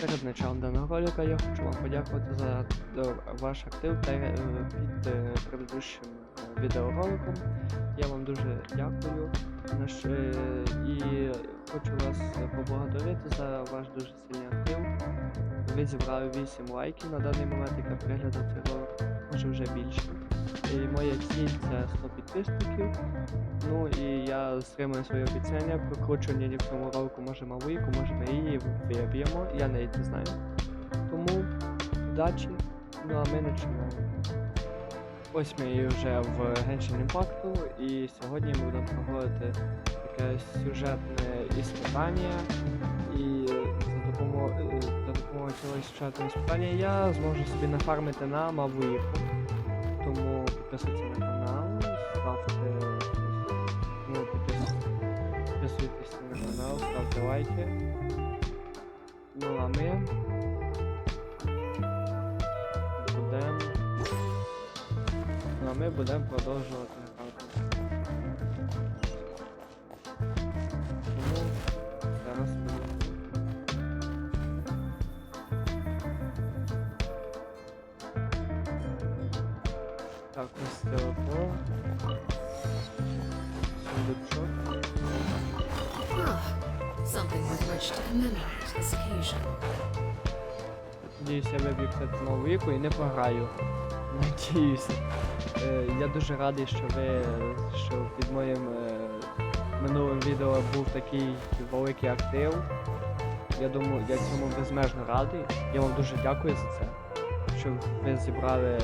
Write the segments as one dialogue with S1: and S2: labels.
S1: Перед началом даного ролика я хочу вам подякувати за е, ваш актив е, під е, предыдущим відеороликом. Я вам дуже дякую. І хочу вас поблагодарити за ваш дуже сильний актив. Ви зібрали 8 лайків на даний момент, яка переглядає цей ролик, може вже більше. І моя ціль це 100 підписників. Ну і я стримую своє обіцяння. Прокручування в цьому ролику може малийку, може ми її виб'ємо, я навіть не знаю. Тому удачі, ну а ми починаємо. Ось ми вже в Genshin Impact, і сьогодні ми будемо проводити таке сюжетне іспитання. І за допомогою, за цього сюжетного іспитання я зможу собі нафармити на Мавуїку. Тому підписуйтесь на канал, ставте ну, підписуйтесь на канал, ставте лайки. Ну а ми будемо. Ну а ми будемо продовжувати
S2: with
S1: я виб'ю кстати, нову віку і не програю. Надіюся. Е, я дуже радий, що ви що під моїм е, минулим відео був такий великий актив. Я думаю, я цьому безмежно радий. Я вам дуже дякую за це. Що ви зібрали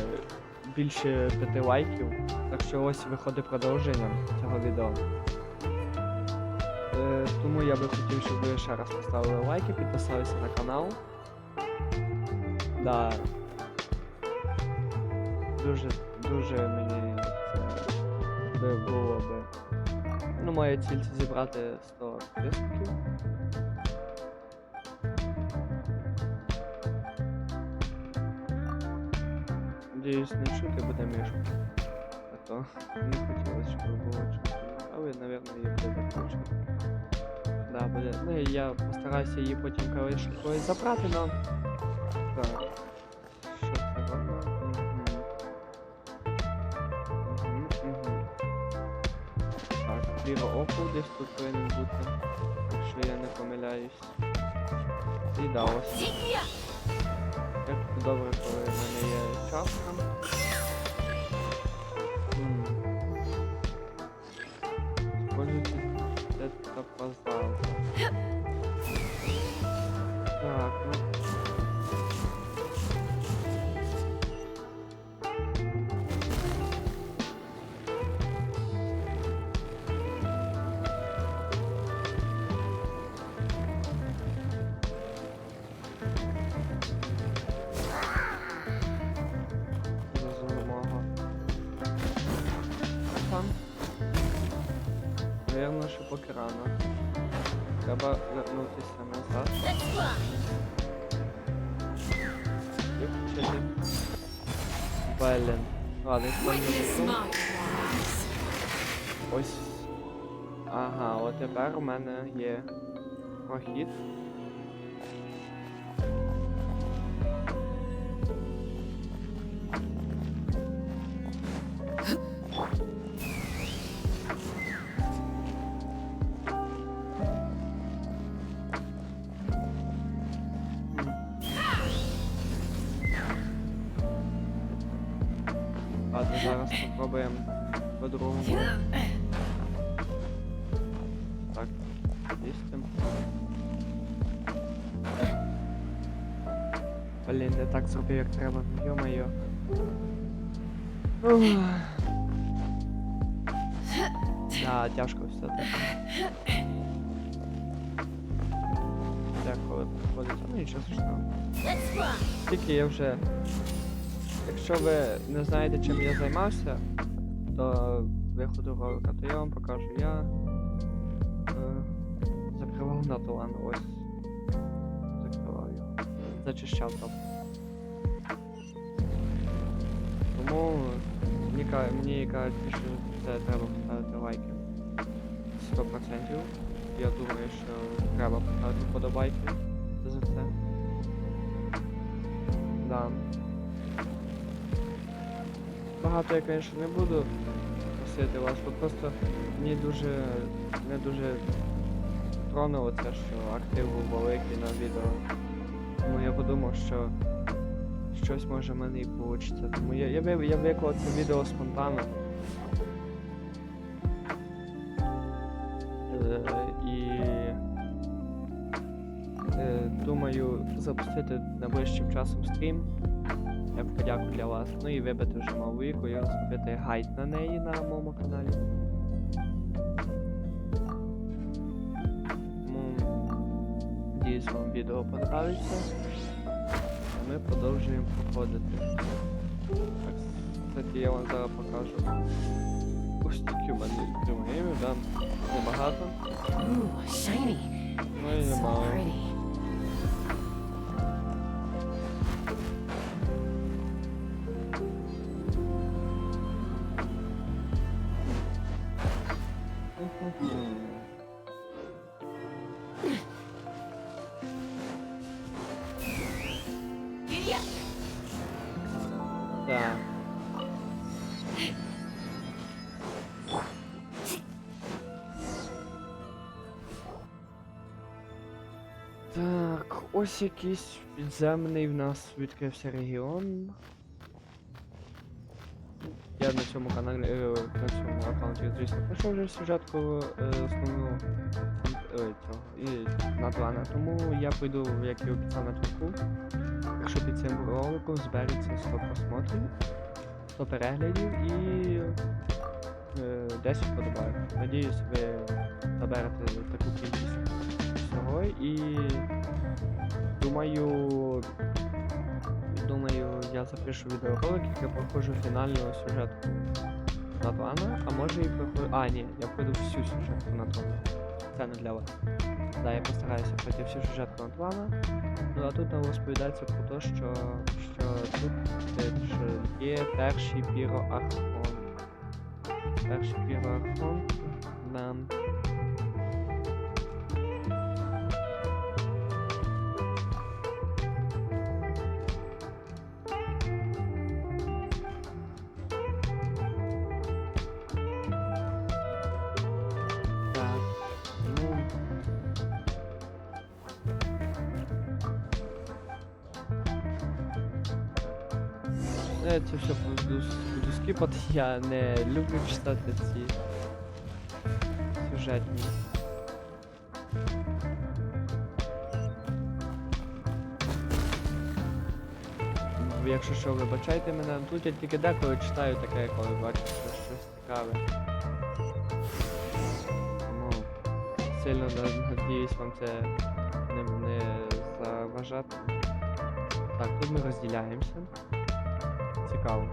S1: більше п'яти лайків. Так що ось виходить продовження цього відео. Е, тому я би хотів, щоб ви ще раз поставили лайки, підписалися на канал. Да. Дуже, дуже мені це би було би. Ну, моя ціль це зібрати 100 підписників. Надіюсь, не чути буде мишку. А то не хотілося, щоб було чути. Але, напевно, її буде чути. Да, буде. Ну я постараюся її потім колись колись забрати, но. Так. Що це мгм. Так, ліве око десь тут повинен бути. Якщо я не помиляюсь. І да, ось. Як добре, коли в мене є чашка. 아, 쌉싸싸 Треба вернутися назад. І включити. Блін. Ладно, буду. Ось. Ага, от тепер у мене є прохід. Так зробив, як треба, йо-моє. Да, тяжко все таки. Деколи приходиться, ну нічого страшного. Тільки я вже. Якщо ви не знаєте, чим я займався, до виходу ролика, то я вам покажу. Я е, закривав Натуан, ось. Закривав його. Зачищав тобто. Тому мені, кажуть, що це треба поставити лайки. 100%. Я думаю, що треба поставити вподобайки за це. там. Багато я, звісно, не буду просити вас, бо просто мені дуже не дуже тронуло це, що актив був великий на відео. Тому я подумав, що щось може в мене і вийде. Тому я, я, ви- я виклав це відео спонтанно. Е, і е, думаю запустити найближчим часом стрім. Як подяку для вас. Ну і вибити вже нову віку і зробити гайд на неї на моєму каналі. Тому надіюсь вам відео понравиться. Ми продовжуємо проходити. Так, кстати, я вам зараз покажу. Ось такі в мене відкриваємо, да. Небагато. Ну і немало. Ось якийсь підземний в нас відкрився регіон. Я на цьому каналі, е, на цьому аккаунті, звісно, пройшов вже сюжетку е, основну е, і на плана. Тому я пойду, як і обіцяв на чатку. Якщо під цим роликом збереться 100 просмотрів, 100 переглядів і е, 10 подобайок. Надіюсь, ви наберете таку кількість всього і думаю. Думаю, я запишу відеоролик, як я проходжу фінальну сюжетку Натлана, а може і проходжу. А, ні, я пройду всю сюжетку Натлана. Це не для вас. Да, я постараюся пройти всю сюжетку Натлана. Ну а тут нам розповідається про те, що, що тут є перший піроархон. Перший піроархон нам. Скіпати, я не люблю читати ці сюжетні. Якщо що, вибачайте мене, тут я тільки деколи читаю таке, коли бачу що щось цікаве. Тому сильно надіюсь вам це не, не заважати. Так, тут ми розділяємося. Цікаво.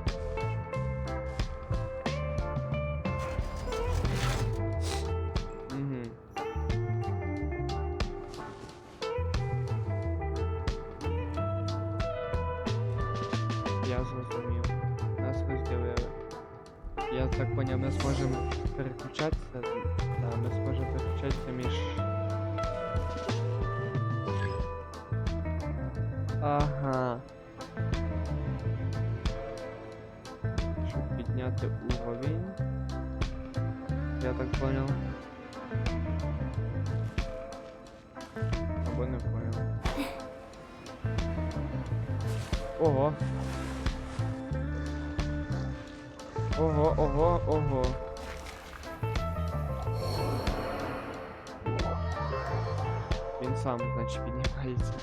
S1: Щоб підняти уровень. Я так понял. Або не понял. Ого. Ого, ого, ого. Він сам, значить, піднімається.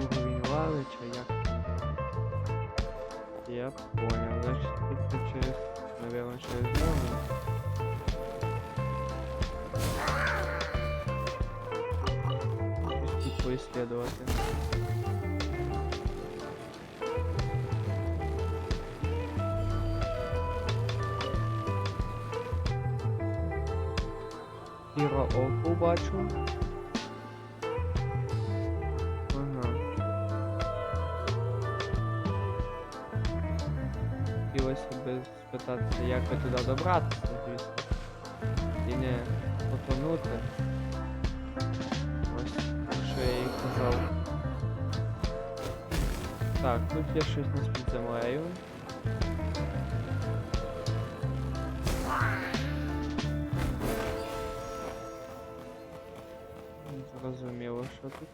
S1: Уровень лави, чи як там? Я понял, значит, это через, наверное, через нього. Щось Тут поисследовать. Піро оку бачу. спитатися, як би туди добратися, звісно. І не потонути. Ось, що я їй казав. Так, тут є щось нас під землею. Зрозуміло, що тут.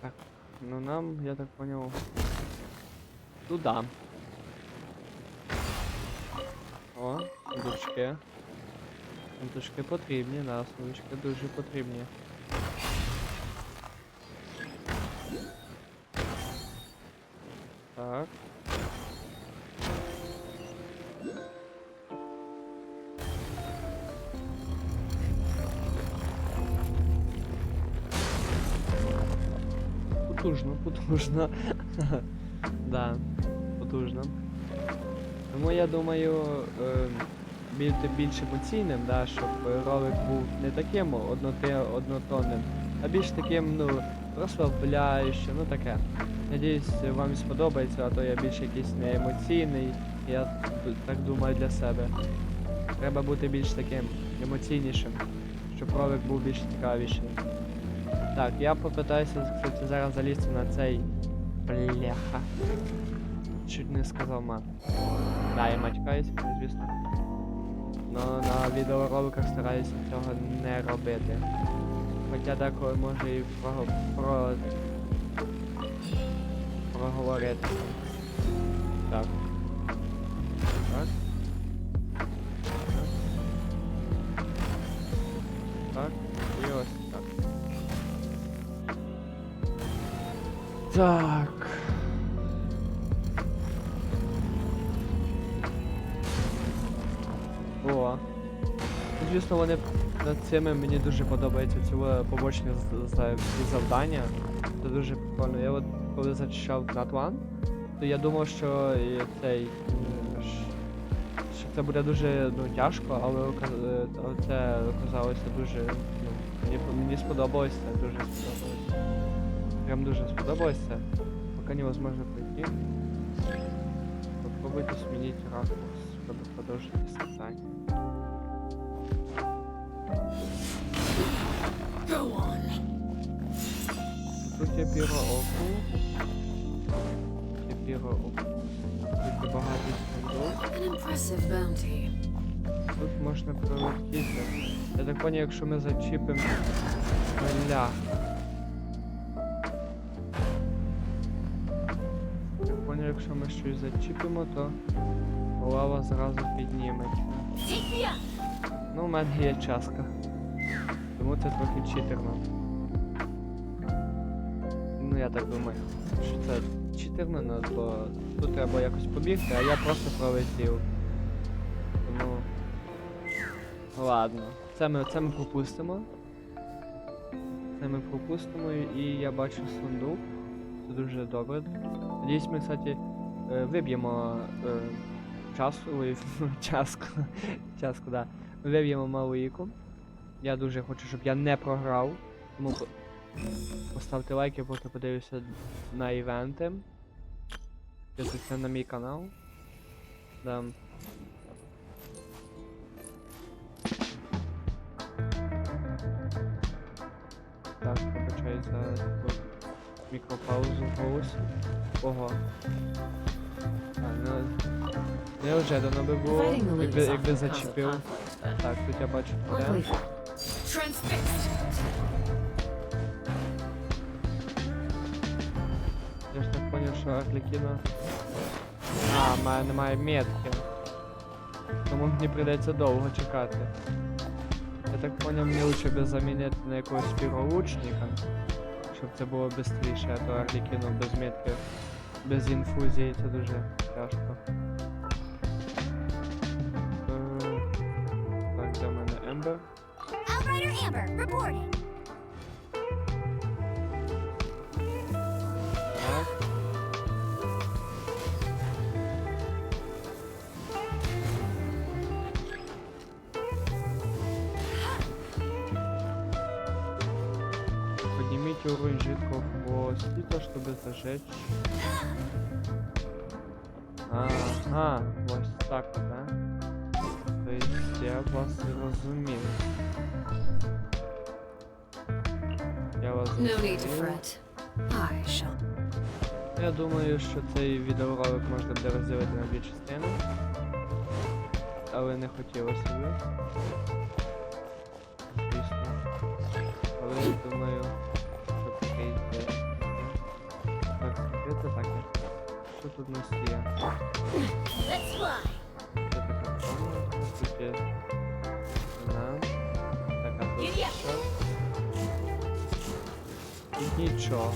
S1: Так, ну нам, я так понял, туда. О, сундучки. Сундучки потрібні, да, сундучки дуже потрібні. Так. Потужно, потужно. да, потужно. Тому я думаю, е, бути більш емоційним, да, щоб ролик був не таким однотонним, а більш таким, ну, розслабляючим, ну таке. Надіюсь, вам сподобається, а то я більш якийсь не емоційний, я так думаю для себе. Треба бути більш таким емоційнішим, щоб ролик був більш цікавіший. Так, я попитаюся, кстати, зараз залізти на цей бляха. Чуть не сказав мат. Да, я матькаюсь, звісно. Но на відеороликах стараюся цього не робити. Хоча деколи може і про, про проговорити. Так. Так. Так. І ось так. Так. Звісно, вони над цими мені дуже подобається ці е, побочні завдання. Це дуже прикольно. Я от коли зачищав Натван, то я думав, що цей. Що це буде дуже ну, тяжко, але е, це оказалося дуже. Ну, мені, мені сподобалось це, дуже сподобалось. Прям дуже сподобалось це. Поки невозможно пройти. Попробуйте змінити ракурс, щоб продовжити завдання. Тут є піро оку. Є піро оку. Тут багато сундук. Тут можна пролетіти. Я так поняв, якщо ми зачіпимо бля. Я поняв, якщо ми щось зачіпимо, то лава зразу підніметься. Ну, у мене є частка. Тому це трохи читерно. Ну я так думаю, що це читерно, ну, бо тут треба якось побігти, а я просто пролетів. Тому. Ладно. Це ми, це ми пропустимо. Це ми пропустимо і я бачу сундук. Це дуже добре. Надіюсь, ми, кстати, е, виб'ємо е, часу, ой, часку. часку, да. Виб'ємо малийку. Я дуже хочу, щоб я не програв. Тому по- поставте лайки, поки подивлюся на івенти. Підписуйтесь на мій канал. Да. Так, вибачаю за таку мікропаузу в. Ого. А, ну, неожиданно би було, якби, якби зачепив. Так, тут я бачу це.
S2: Transfixed.
S1: Я ж так поняв, що Арлекіна... А, в немає метки. Тому мені прийдеться довго чекати. Я так поняв, мені лучше би замінити на якогось спіролучника, щоб це було швидше, а то Арлекіну без метки, без інфузії це дуже тяжко. Уровень жидкого хвостика, чтобы зажечь. Ага, вот так вот, да? То есть я вас зрозумів. Я вас
S2: shall.
S1: Я думаю, що цей відеоролик можна буде розділити на дві частини. Але не хотілося б. Звісно. Але я думаю, тут у нас є?
S3: Let's fly.
S1: Це така форма, тут є вона, така тут
S3: Giddy up.
S1: що. І нічого.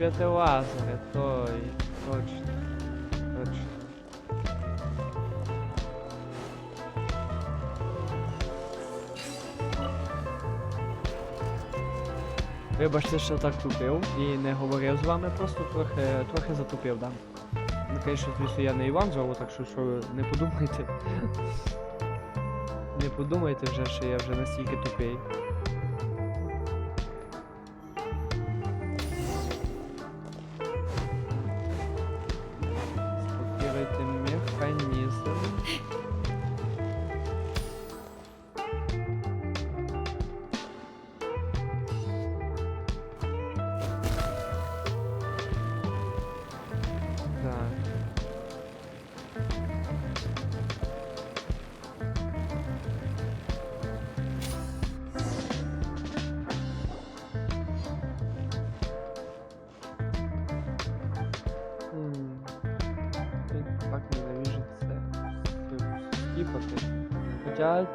S1: Зачепити лазери, той, точно, точно. Вибачте, що так тупив і не говорив з вами, просто трохи, трохи затупив, да. Ну, звісно, звісно, я не Іван зову, так що, що не подумайте. Не подумайте вже, що я вже настільки тупий. Хоча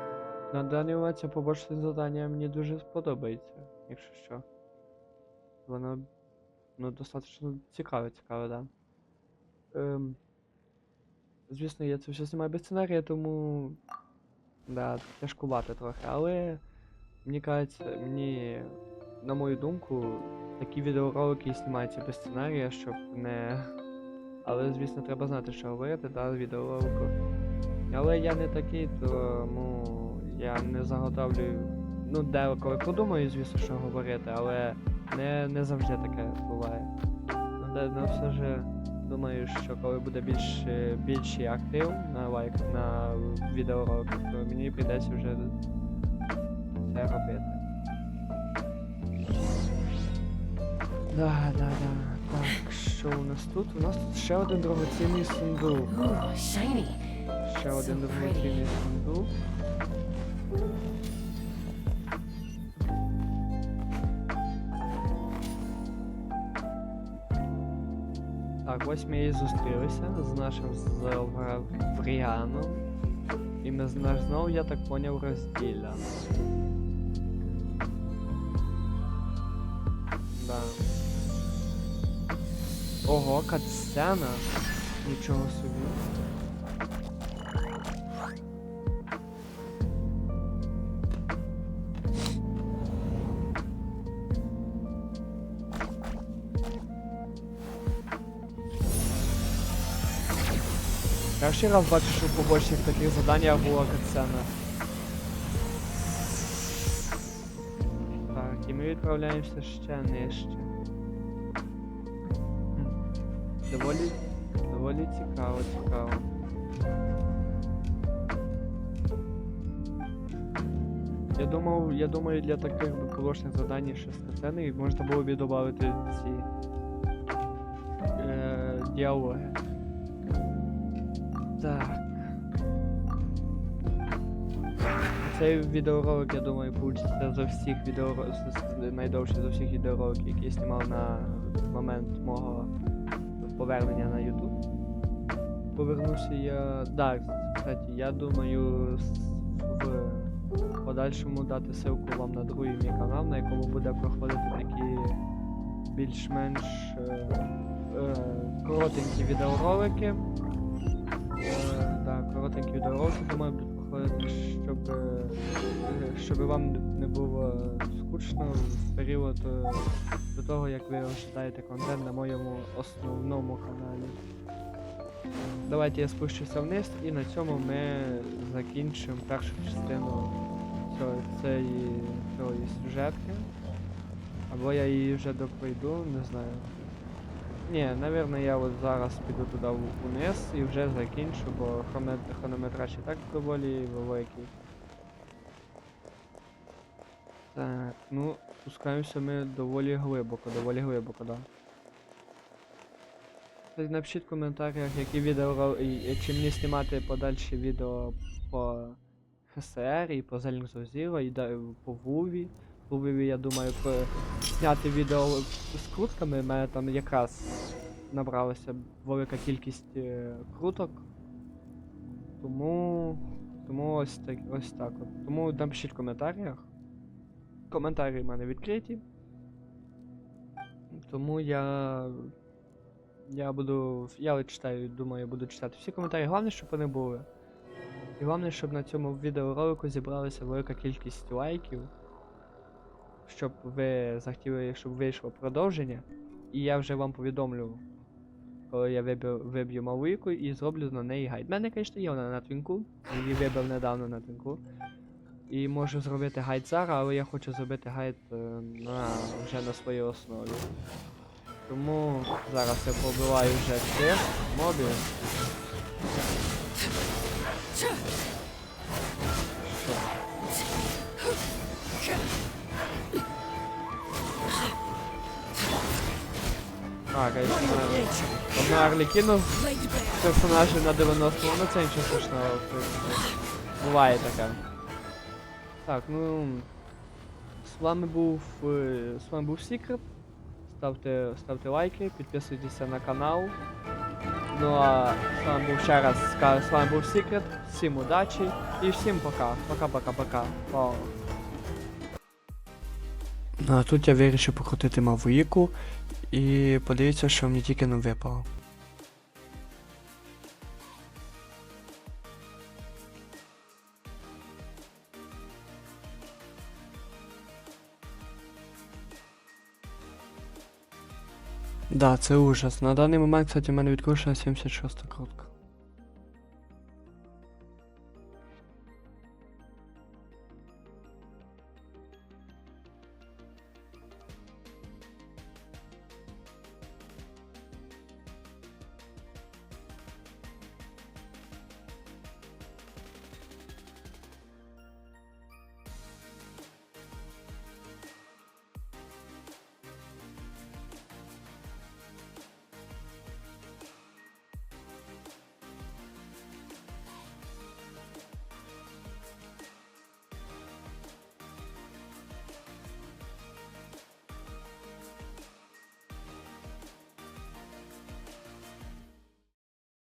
S1: на даний момент це побочне завдання мені дуже сподобається, якщо що. Воно ну, достатньо цікаве, цікаве, да. Ем, звісно, я це все знімаю без сценарія, тому. Да, тяжкувати трохи, але мені кажеться, мені, на мою думку, такі відеоролики знімаються без сценарія, щоб не. Але, звісно, треба знати, що говорити, да, відеоролику. Але я не такий, тому я не заготовлюю. Ну, деколи подумаю, звісно, що говорити, але не, не завжди таке буває. Ну, де, ну все ж думаю, що коли буде більш, більший актив на лайк на відеороликах, то мені прийдеться вже це робити. Да, да, да. Так, що у нас тут? У нас тут ще один дорогоцінний сундук.
S2: Ooh, shiny.
S1: Ще один дорогоцінний сундук. Так, ось ми і зустрілися з нашим Зелвріаном. І ми знову, я так поняв, розділя. Да. Ого, катсцена. Нічого собі. Перший раз бачу, що в побочних таких заданнях була катсцена. Так, і ми відправляємося ще нижче. Доволі, доволі цікаво, цікаво. Я думав, я думаю, для таких побочних задань ще сцени можна було б додати ці е, діалоги. Так. Цей відеоролик, я думаю, получиться за всіх відеороликів, найдовший за всіх відеороликів, які я знімав на момент мого повернення на YouTube. Повернувся я. Так, кстати, я думаю в подальшому дати ссылку вам на другий мій канал, на якому буде проходити такі більш-менш е, е, коротенькі відеоролики. Е, Так, коротенькі відеоролики, думаю, будуть проходити, щоб, е, щоб вам не було скучно. скучно в період е, до того, як ви ожидаєте контент на моєму основному каналі. Давайте я спущуся вниз і на цьому ми закінчимо першу частину цього, цієї, цієї сюжетки. Або я її вже допройду, не знаю. Ні, напевно, я от зараз піду туди вниз і вже закінчу, бо хронометраж і так доволі великий. Так, ну, спускаємося ми доволі глибоко, доволі глибоко, да. Кстати, Напишіть в коментарях, які відео чи мені знімати подальші відео по ХСР і по Zerling Zero, і по Вуві. По я думаю, зняти відео з крутками. У мене там якраз набралася велика кількість е, круток. Тому. Тому ось так, ось так от. Тому напишіть в коментарях. Коментарі в мене відкриті. Тому я. Я буду. Я читаю, думаю, буду читати всі коментарі. Головне, щоб вони були. І головне, щоб на цьому відеоролику зібралася велика кількість лайків. Щоб ви захотіли, щоб вийшло продовження. І я вже вам повідомлю, коли я виб'ю, виб'ю малийку і зроблю на неї гайд. У мене, звісно, є вона на твінку. Її вибив недавно на твінку. І можу зробити гайд зараз, але я хочу зробити гайд е, на, вже на своїй основі. Тому зараз я побиваю вже цих мобів. А якщо одна Арлікіну персонажів на 90, ну це нічого страшного, в. Буває таке. Так, ну. З вами був. З вами був Секрет. Ставте, ставте лайки, підписуйтеся на канал. Ну а з вами був ще раз з вами був Секрет. Всім удачі і всім пока. Пока-пока-пока. Ну а тут я вирішив покрутити мавуїку і подивіться, що мені тільки не випало. Да, це ужас. На даний момент, кстати, в мене відкручена 76 крутка.